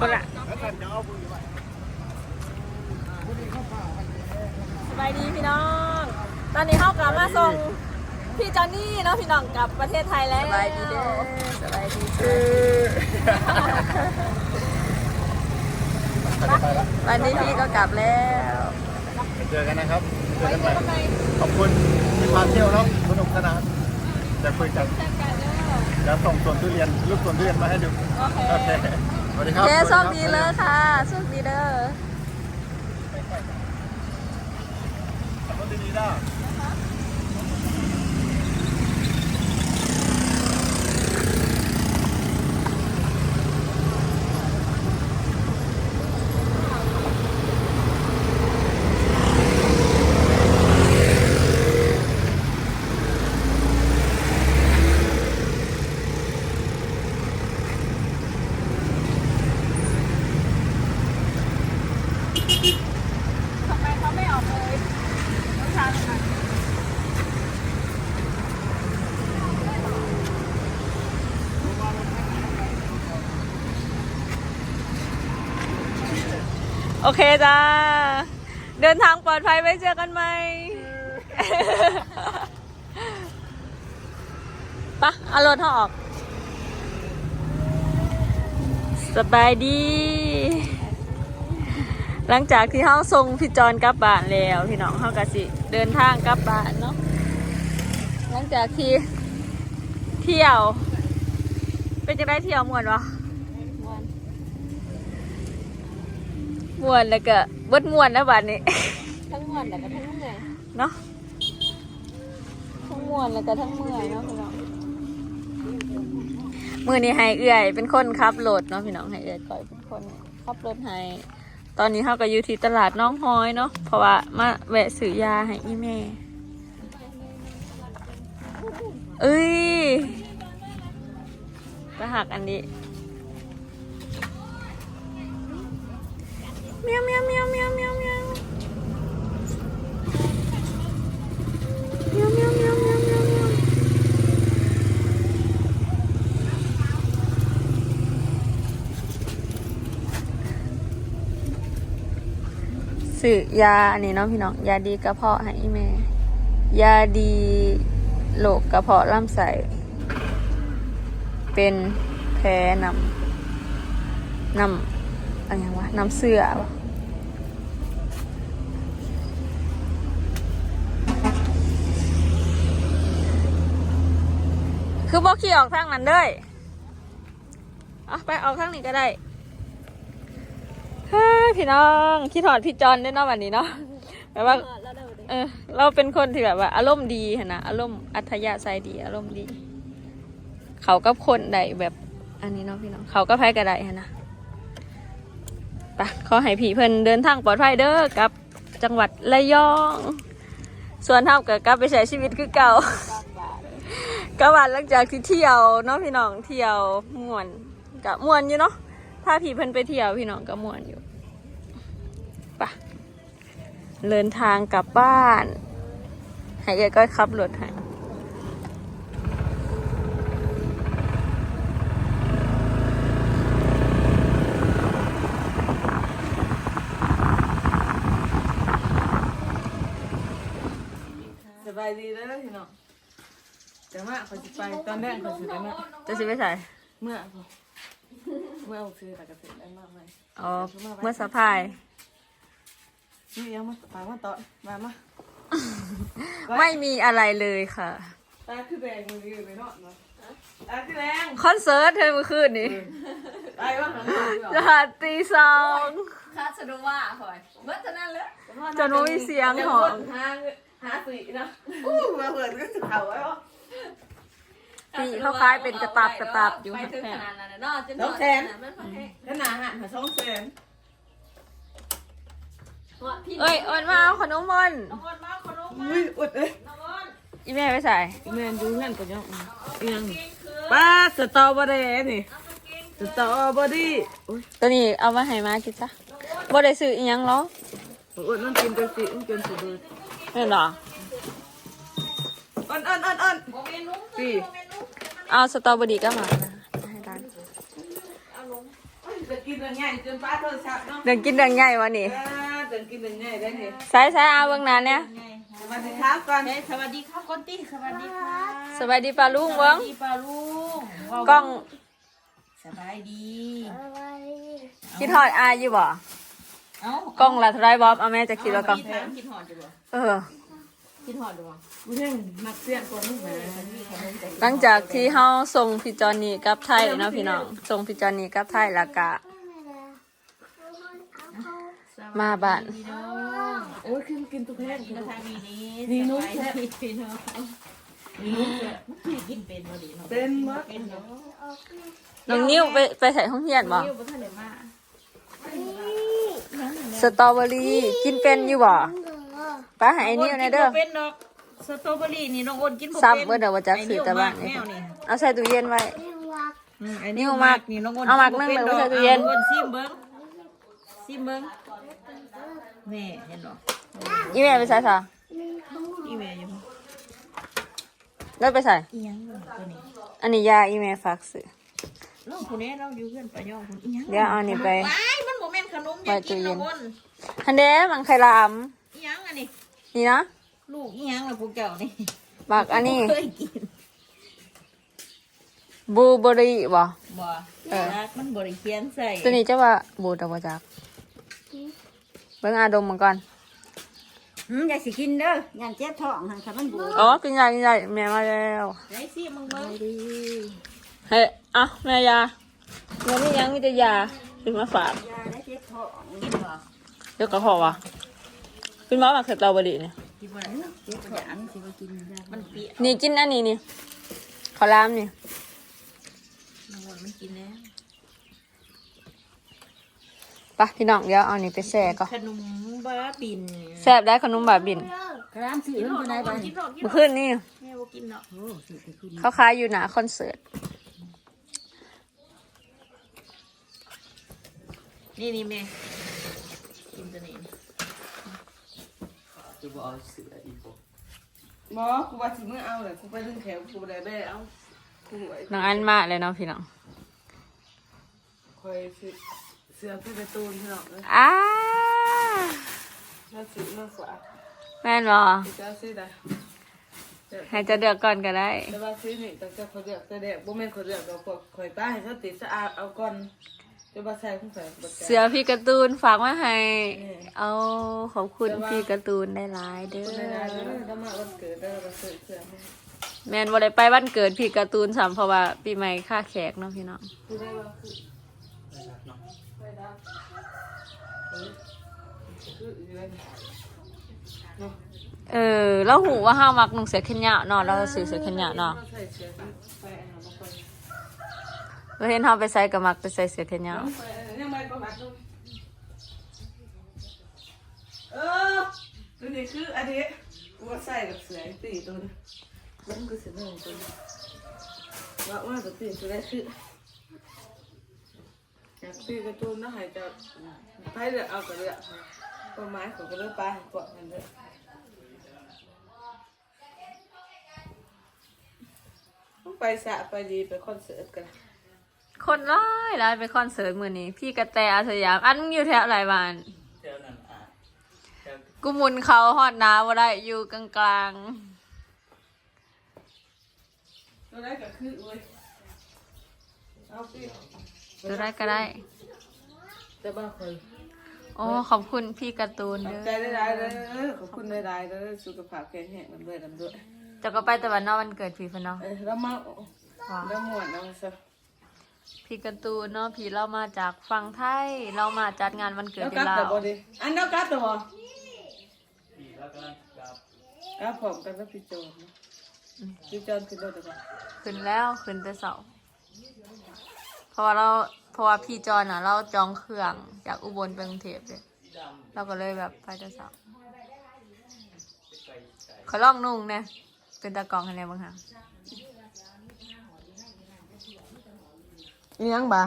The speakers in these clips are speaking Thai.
คนละแล้วกันจะเอาบุญไว้สบายดีพี่น้อง ตอนนี้เข้ากลับมาส่งพี่จอนนี่เนาะพี่น้องกลับประเทศไทยแล้วสบายดีเด้อสบายดีไปละวันนี้พี่ก็กลับแล้วไปเจอกันนะครับเจไปอกันเจใหอม่กันใหม่ขอบคุณที่พาเที่ยวเนาะสนุกสนานจะคุยกันเจอกันเด้อเดี๋ยวส่งสวนทุเรียนรูปสวนทุเรียนมาให้ดูโอเคโอเคส วัสดีครับเจ๊สโชวัคสดีรับเลยค่ะโชคดีเด้อรถดีๆด้า ทำไมเขาไม่ออกเลยต้องทำค่ะ โอเคจ้า เดินทางปลอดภัยไว้เจอกันไหมปะเอารถออก สบายดี หลังจากที่เขาส่งพี่จอนกลับบ้านแล้วพี่น้องเขากสิ เดินทางกลับบ้านเนาะหลังจากที่เที่ยว เป็นจะได้เที่ยวมวนวะมวน มวนแล้วก็เบิดมวนแล้วบัดนี้ทั้งมวนแล้วก็ทั้งเมื่อยเนาะทั้งมวนแล้วก็ทั้งเมื่อยเนาะพี่น้องมือนี้ให้เอื่อยเป็นคนขับรถเนาะพี่น้องให้เอื่อยก่อยเป็นคนขับรถให้ตอนนี้เขาก็อยู่ที่ตลาดน้องฮอยเนาะเพราะว่ามาแวะซื้อยาให้อีแม่เอ้ยไปหักอันนี้ มียวเมียวเมียวเมียวเมียวเมียวเมียวเมียวเมียวเมียวเมียวเมียวซื้อยาอันนี้เนาะพี่น้องยาดีกระเพาะให้แม่ยาดีโรคกระเพาะลำไส้เป็นแพ้นำนำอะไรวะนำเสื้อวะ คือบอกขี่ออกทางนั้นเด้ยเอาไปออกทางนี้ก็ได้เฮ้ยพี่น้องคิดถอดพี่จอนด้วยเนาะวันนี้เนาะแบบว่าเออเราเป็นคนที่แบบว่า อารมณ์ดีหั้นนะอารมณ์อัธยาศัยดี อารมณ์ดี เขากับคนใดแบบอันนี้เนาะพี่น้องเขาก็แพ้กระไดหั้นนะไปะขอให้ผีเพิ่นเดินทางปลอดภัยเด้อกลับจังหวัดระยอง ส่วนเท่ากับกลับไปใช้ชีวิตคือเก่า กลับบ้านหลังจากที่เที่ยวเนาะพี่น้องเที่ยวม่วนกับม่วนอยู่เนาะถ้าผีเพิ่นไปเที่ยวพี่น้องก็ม่วนอยู่ไปะเดินทางกลับบ้านให้แกก็ขับรถให้สบายดีแล้วนะพี่น้อง แต่ว่าเขาจะไปตอนแรกเขาจะไปเมื่อจะสิไปใส่เมื่อพอเมื่อเอาซื้อแต่กระเสร็จได้มากไหมอ๋อเมื่อสะพายนี่ยังมาปามาต่อมามาไม่มีอะไรเลยค่ะตาคือแดงมือยืนไปเนาะเนาะตาคือแดงคอนเสิร์ตเธอเมื่อคืนนี้ตายว่าหันหลังจะหาตีสองคาสโนว่าหอยเมื่อเท่านั้นแหละจนว่ามีเสียงหหอองหาหาสีนะอู้มาเปิดก็จะเข่าไว้ วะตีเขาคล้ายเป็นกระตับกระตับอยู่ไปข้างถึงแค่ขนาดนั้นนะเนาะจนขนาดหันหาสองแสนเอ้ยเอ้นมาเอาขนมบอลอุ้ยอุดเอ้ยอีแม่ไปใส่แมนดูเงินตัวยังยังป้าสตรอเบอรี่นี่สตรอเบอรี่อุ้ยตัวนี้เอามาให้มากินซะบ่ได้ซื้ออีหยังหรออุดมันกินไปสิมันกินสุดเลยเห็นหรอ อ่อนอ่อนอ่อนอ่อนสี่เอาสตรอเบอรี่ก็มานะให้ร้านจะกินเรื่องใหญ่จนป้าโทรศัพท์เนาะเดินกินเดินใหญ่วะนี่อ่าเดินกินเรื่องใหญ่ได้เนี่ยใส่ใส่อาเบื้องหนั้นเนี่ยสวัสดีครับก่อนเฮ้ยสวัสดีครับคนตี้สวัสดีครับสบายดีปลาลุงเบิ้งดีปลาลุงกล้องสบายดีคิดทอดอาอยู่บ่เอ้ากล้องละเท่าไรบอบเอาแม่จะคิดแล้วกล้องถามคิดหอดอยู่บ่เออ คิดหอดอยู่บ่กูเรื่องมักเสียงคนนี้นะหลังจากที่เฮาส่งพี่จอนนี่กลับไทยเนาะพี่น้องส่งพี่จอนนี่กลับไทยแล้วก็มาบ้านพี่น้องโอ้ยกินกินตุ๊กแห้งกินทางดีนี้นี่นุ่มสบายดีพี่น้องนี่นุ่มพี่กินเป็นบ่ดีเนาะเป็นมดเป็นเนาะน้องนิ้วไปไปใส่ห้องเรียนบ่เที่ยวบ่ทันได้มาสตรอเบอรี่กินเป็นอยู่บ่ ป้าให้ไอ้นิ้วหนะเด้อกิบ่เป็นดอกสตรอเบอรี่นี่น้องอ้นกินบ่เป็นซ้ำเมื่อเดี๋ยวว่าจะซื้อแต่บ้านไอ้นิ้วมกแนวนี่เอาใส่ตู้เย็นไว้ อืมไอ้นิ้นิ้ววมามากกนี่น้องอ้นเอามากบ่นึ่งป็เลยดอกใส่ตู้เย็น อาอ้นซิมเบิ่งซิมเบิ่งแม่เห็นบ่อีแม่ไปใส่ซะอีแม่อยู่แล้วไปใส่ อีหยังอยู่ตัวนี้อันนี้ยาอีแม่ฝากซื้อน้องคนนี้เราอยู่เพื่อนไปย่องคนอีหยังเดี๋ยวเอานี่ไป ว้ายมันบ่แม่นขนมอย่ากินไว้ตู้เย็น้อน งอ้น ฮันเด้มังไคลามอีหยังอั นนี้นี่นะ ลูกอีหยังล่ะพวกเจ้านี่บักอันนี้เคยกินบลูเบอรี่บ่ บ่เออ รักมันบ่ได้เขียนใส่ตัวนี้จะว่าบูดอกบ่จักเบิ่งอาดมมันก่อน อืมอย่าสิกินเด้อย่านเจ็บท้องหันค่ะมันบูดอ๋อ กินยากินยาแม่มาแล้วไหนสิมึงเบิ่งเฮ้ยอะแม่ยาเงินนี่ยังมีแต่ยาซื้อมาฝาก ยาได้เจ็บท้องกินบ่เดี๋ยวก็พอวะ เป็นหมอมาเสร็จเราบดีเนี่ยกินบ่เจ็บท้องสิว่ากินยามันเปียกนี่กินอันนี้นี่ขอลามนี่น้องอ้นมันกินแล้วไปะพี่น้องเดี๋ยวเอานี่ไปแช่ก่อนขนมบ้าบินแซ่บได้ขนมบาบินกระรามสื่อมันเป็นไรบ้างกินหรอกกินหรเมื่ออกคืนนี่แม่บ่กินเนาะโอ้สื่อไปคุณเขาขายอยู่หนาคอนเสิร์ตนี่นี่แม่กินตัวนี้ หมอกูว่าสิมึงเอาเลยกูไปดึงแขวกูบ่ได้แบ่เอากูไว้น้องอันมาเลยเนาะพี่น้องคอยสิเสือพี่การะตูนพี่น้องเอ้ยอ้าน่าสิน่าสวะแม่นบ่กูจะเอาสิได้ให้จะเดือกก่อนก็ได้แต่ว่าซื้อนี่ตั้งแต่เขาเลือกแต่แดกบ่แม่นเขาเลือกเราก็คอยป้าให้เขาติดสะอาดเอาก่อน จะบ่ใส่ของใส่บ่ใส่ เสือพี่การ์ตูนฝากมาให้ เอาขอบคุณพี่การ์ตูนได้หลายเด้คนในร้านเด้ออถ้ามาวันเกิดเด้อก็ซื้อเสื้อให้แมนบ่ได้ไปวันเกิดพี่การ์ตูนสามเพราะว่าปีใหม่ค่าแขกเนาะพี่น้องกูได้ว่าคือไปรับเฮ้ยคืออยู่เลยเนาะเออแล้วหูว่าห้ามักนุ่งเสื้อแขนยาวเนาะเราซื้อเสื้อแขนยาวเนาะ ใส่เสื้อไปอันนั้นบ่ค่อย เราเห็นเฮาไปใส่กับมักไปใส่เสื้อแขนยาวยังไงก็หัดดูเออตัวนี้คืออันนี้กูว่าใส่กับเสื้อตีตัวนี้มันคือเสื้อหนึ่งตัวนี้ว่าว่าตัวตีตัวนี้คืออยากตีกระตุ้นนะหายจะไปเลือกเอากระเลือกต้นไม้ของกระเลือกปกาะกันเด้อต้องไปสะไปดีไปคอนเสิร์ตกัน คนร้ายร้ายไปคอนเสิร์ตมื้อนี้ พี่กระแตอาสยาม อันมึงอยู่แถวไหนบ้านกูหมุนเขาฮอดน้าบ่ได้อยู่กลางตัวได้ก็คือเว้ยเอาสิๆตัวได้ก็ได้ แต่บ้าคอยโอ้ขอบคุณพี่การ์ตูนขอบเด้ใจอได้ๆเลยขอบคุณได้ๆเลยสุขภาพแข็งแรงมันด้วยลำด้วยจะก็ไปแต่วันนอกวันเกิดพี่พะเนาะเอ้ยเรามาว้าวเราหมวนเอาซะ พี่การ์ตูนเนาะพี่เรามาจากฝั่งไทย เรามาจัดงานวันเกิดแล้วอกัยู่ดลาแต่วบ่ดีอันเดียวกัดแต่บ่ครับผมกันกับพี่โจนนะพี่โจนคือรถเดี๋ยวก่อนขึ้นแล้วขึ้นแต่เสาร์เพราะว่าเราเพราะว่าพี่จอนอะ เราจองเครื่องจากอุบลไปกรุงเทพเลยเราก็เลยแบบไปแต่เสาร์ขอลองนุ่งเนี่ยเป็นตะกร้องให้แน่บ้างค่ะ มียังบ่า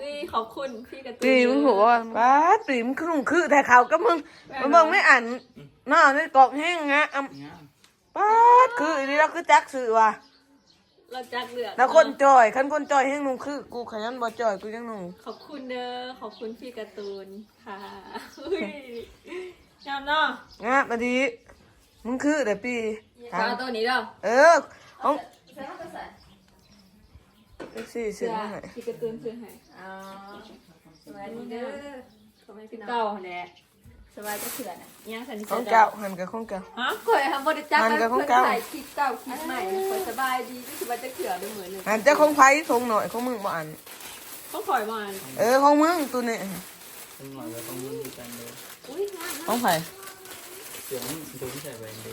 ตีขอบคุณพี่การ์ตูนตีมึงหัวป้าตีมึงคือมึงคือแต่เขาก็มึงมึงเบิ่งไม่อ่านน้าในกรอกแห้งงะอะป้าดคืออันนี้เราคือจักสื่อว่ะเราจักเลือกแล้วคนจอยคันคนจอยแห้งนุ่งคือ กูขยันบ่จอยกูยังนุ่งขอบคุณเด้อขอบคุณพี่การ์ตูนค่ะอุ้ยงามเนาะงะมาดีมึงคือเดี๋ยวปีสาวตัวนี้เด้อเออของ ใส่เข้าไปใส่ แท็กซี่เสื้ซื้ออมาให้พี่การ์ตูนซื้อให้อ๋อสบายดีเด้อขอบคุณพี่เก่าแหละสบายจะเขื่อนอะยังสันนิษของฐาเก่านหันกับของเก่า ฮะข่อยทำบริจาคมันก็เพื่อนของเก่า ถ่ายคลิปเก่าคลิปใหม่ข่อยสบายดีก็คือว่าจะเขื่อด้วยเหมือนเลยหันเจ้าของไผ่ทงหน่อยของมึงบ่อัน ต้องข่อยมาเออของมึงตัวนี้ต้องหน่อยก็ต้องมุ่งด้วยกันเลยอุ้ยงามของไผ่เสียงดูไม่ใช่แหวนดี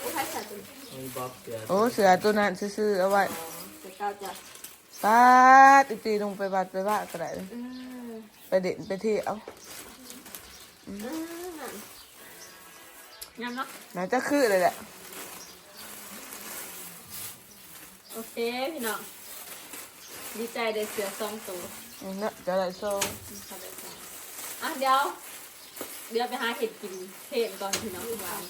อุ้ยใครใส่ตัวมีบ๊อบเสียโอ้เสือตัวนั้นซื้อๆเอาไว้ เจ้าเก่าจ้ะป้าดอีปีลงไปบัดไปว่าก็ได้เลยเออไปเด่นไปเที่ยวเอองามเนาะน่าจะคือเลยแหละโอเคพี่น้องดีใจได้เสือสองตัวนี่นะจะได้โซ่เข้าไปจ้ะอะเดี๋ยว เดี๋ยวไปหาเห็ดกินเทนก่อนพี่น้องวาง